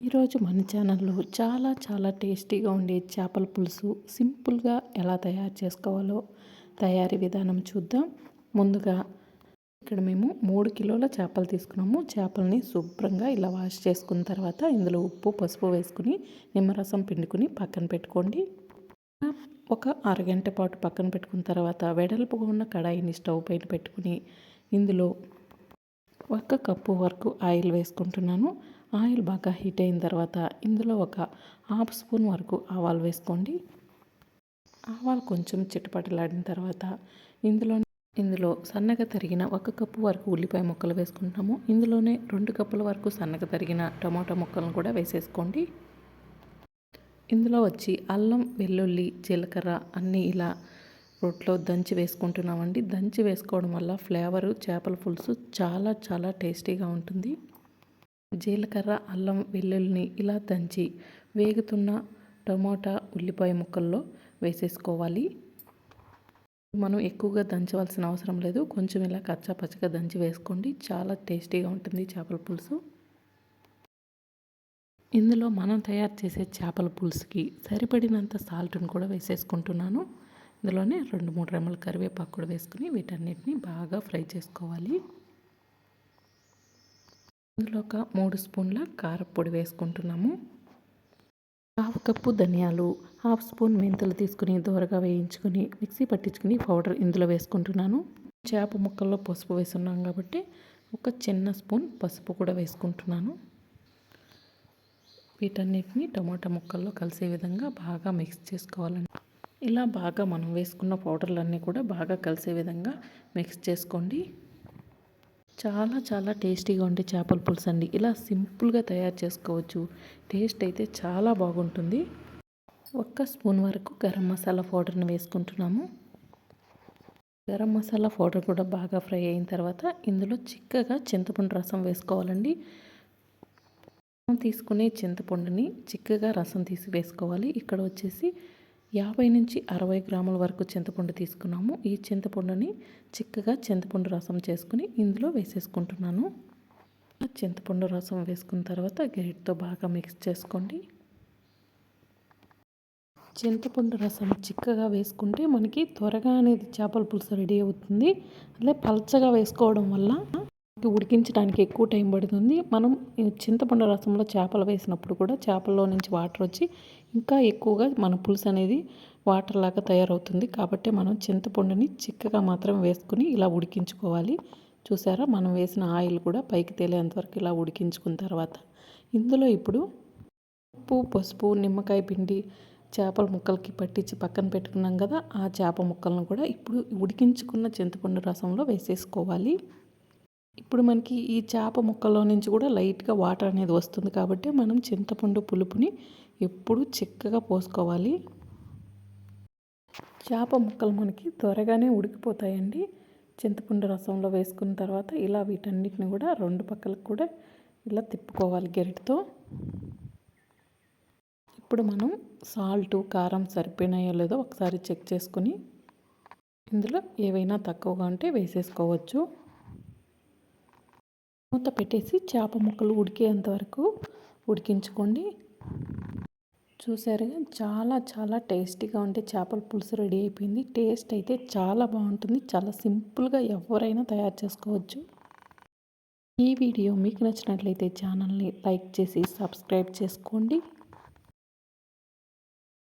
ఈరోజు మన ఛానల్లో చాలా చాలా టేస్టీగా ఉండే చేపల పులుసు సింపుల్గా ఎలా తయారు చేసుకోవాలో తయారీ విధానం చూద్దాం. ముందుగా ఇక్కడ మేము మూడు కిలోల చేపలు తీసుకున్నాము. చేపల్ని శుభ్రంగా ఇలా వాష్ చేసుకున్న తర్వాత ఇందులో ఉప్పు పసుపు వేసుకుని నిమ్మరసం పిండుకుని పక్కన పెట్టుకోండి. ఒక అరగంట పాటు పక్కన పెట్టుకున్న తర్వాత వెడల్పుగా ఉన్న కడాయిని స్టవ్ పైన పెట్టుకుని ఇందులో ఒక కప్పు వరకు ఆయిల్ వేసుకుంటున్నాను. ఆయిల్ బాగా హీట్ అయిన తర్వాత ఇందులో ఒక హాఫ్ స్పూన్ వరకు ఆవాలు వేసుకోండి. ఆవాలు కొంచెం చిటపటలాడిన తర్వాత ఇందులో ఇందులో సన్నగా తరిగిన ఒక కప్పు వరకు ఉల్లిపాయ ముక్కలు వేసుకుంటాము ఇందులోనే రెండు కప్పుల వరకు సన్నగా తరిగిన టమాటా ముక్కలను కూడా వేసేసుకోండి. ఇందులో వచ్చి అల్లం వెల్లుల్లి జీలకర్ర అన్నీ ఇలా రొట్లో దంచి వేసుకుంటున్నామండి. దంచి వేసుకోవడం వల్ల ఫ్లేవరు చేపల పులుసు చాలా చాలా టేస్టీగా ఉంటుంది. జీలకర్ర అల్లం వెల్లుల్లిని ఇలా దంచి వేగుతున్న టమోటా ఉల్లిపాయ ముక్కల్లో వేసేసుకోవాలి. మనం ఎక్కువగా దంచవలసిన అవసరం లేదు. కొంచెం ఇలా కచ్చా పచ్చగా దంచి వేసుకోండి. చాలా టేస్టీగా ఉంటుంది చేపల పులుసు. ఇందులో మనం తయారు చేసే చేపల పులుసుకి సరిపడినంత సాల్ట్ని కూడా వేసేసుకుంటున్నాను. ఇందులోనే రెండు మూడు రెమ్మల కరివేపాకు కూడా వేసుకుని వీటన్నిటిని బాగా ఫ్రై చేసుకోవాలి. ఇందులో ఒక మూడు స్పూన్ల కారపొడి వేసుకుంటున్నాము. హాఫ్ కప్పు ధనియాలు హాఫ్ స్పూన్ మెంతులు తీసుకుని దూరగా వేయించుకుని మిక్సీ పట్టించుకుని పౌడర్ ఇందులో వేసుకుంటున్నాను. చేప ముక్కల్లో పసుపు వేస్తున్నాం కాబట్టి ఒక చిన్న స్పూన్ పసుపు కూడా వేసుకుంటున్నాను. వీటన్నిటిని టమాటా ముక్కల్లో కలిసే విధంగా బాగా మిక్స్ చేసుకోవాలండి. ఇలా బాగా మనం వేసుకున్న పౌడర్లన్నీ కూడా బాగా కలిసే విధంగా మిక్స్ చేసుకోండి. చాలా చాలా టేస్టీగా ఉండే చేపల పులుసు అండి. ఇలా సింపుల్గా తయారు చేసుకోవచ్చు. టేస్ట్ అయితే చాలా బాగుంటుంది. ఒక్క స్పూన్ వరకు గరం మసాలా పౌడర్ని వేసుకుంటున్నాము. గరం మసాలా పౌడర్ కూడా బాగా ఫ్రై అయిన తర్వాత ఇందులో చిక్కగా చింతపండు రసం వేసుకోవాలండి. తీసుకునే చింతపండుని చిక్కగా రసం తీసి వేసుకోవాలి. ఇక్కడ వచ్చేసి యాభై నుంచి అరవై గ్రాముల వరకు చింతపండు తీసుకున్నాము. ఈ చింతపండుని చిక్కగా చింతపండు రసం చేసుకుని ఇందులో వేసేసుకుంటున్నాను. చింతపండు రసం వేసుకున్న తర్వాత గరిటతో బాగా మిక్స్ చేసుకోండి. చింతపండు రసం చిక్కగా వేసుకుంటే మనకి త్వరగా అనేది చేపల పులుసు రెడీ అవుతుంది. అదే పల్చగా వేసుకోవడం వల్ల ఉడికించడానికి ఎక్కువ టైం పడుతుంది. మనం చింతపండు రసంలో చేపలు వేసినప్పుడు కూడా చేపల్లో నుంచి వాటర్ వచ్చి ఇంకా ఎక్కువగా మన పులుసు అనేది వాటర్ లాగా తయారవుతుంది. కాబట్టి మనం చింతపండుని చిక్కగా మాత్రం వేసుకుని ఇలా ఉడికించుకోవాలి. చూసారా? మనం వేసిన ఆయిల్ కూడా పైకి తేలేంతవరకు ఇలా ఉడికించుకున్న తర్వాత ఇందులో ఇప్పుడు ఉప్పు పసుపు నిమ్మకాయ పిండి చేపల ముక్కలకి పట్టించి పక్కన పెట్టుకున్నాం కదా ఆ చేప ముక్కలను కూడా ఇప్పుడు ఉడికించుకున్న చింతపండు రసంలో వేసేసుకోవాలి. ఇప్పుడు మనకి ఈ చేప ముక్కలో నుంచి కూడా లైట్గా వాటర్ అనేది వస్తుంది. కాబట్టి మనం చింతపండు పులుపుని ఎప్పుడు చిక్కగా పోసుకోవాలి? చేప ముక్కలు మనకి త్వరగానే ఉడికిపోతాయండి. చింతపండు రసంలో వేసుకున్న తర్వాత ఇలా వీటన్నిటిని కూడా రెండు పక్కలకు కూడా ఇలా తిప్పుకోవాలి గెరిటితో. ఇప్పుడు మనం సాల్ట్ కారం సరిపోయినాయో లేదో ఒకసారి చెక్ చేసుకుని ఇందులో ఏవైనా తక్కువగా ఉంటే వేసేసుకోవచ్చు. మూత పెట్టేసి చేప ముక్కలు ఉడికేంత వరకు ఉడికించుకోండి. చూసారుగా చాలా చాలా టేస్టీగా ఉంటే చేపల పులుసు రెడీ అయిపోయింది. టేస్ట్ అయితే చాలా బాగుంటుంది. చాలా సింపుల్గా ఎవరైనా తయారు చేసుకోవచ్చు. ఈ వీడియో మీకు నచ్చినట్లయితే ఛానల్ని లైక్ చేసి సబ్స్క్రైబ్ చేసుకోండి.